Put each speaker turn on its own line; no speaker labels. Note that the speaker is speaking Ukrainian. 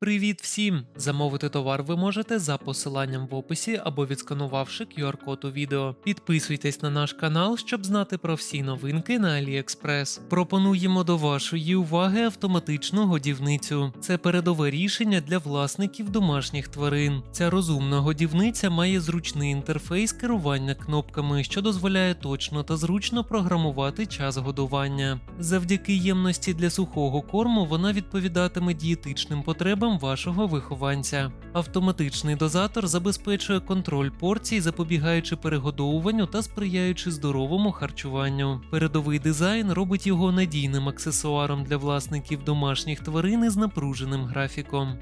Привіт всім! Замовити товар ви можете за посиланням в описі або відсканувавши QR-код у відео. Підписуйтесь на наш канал, щоб знати про всі новинки на AliExpress. Пропонуємо до вашої уваги автоматичну годівницю. Це передове рішення для власників домашніх тварин. Ця розумна годівниця має зручний інтерфейс керування кнопками, що дозволяє точно та зручно програмувати час годування. Завдяки ємності для сухого корму вона відповідатиме дієтичним потребам вашого вихованця. Автоматичний дозатор забезпечує контроль порцій, запобігаючи перегодовуванню та сприяючи здоровому харчуванню. Передовий дизайн робить його надійним аксесуаром для власників домашніх тварин із напруженим графіком.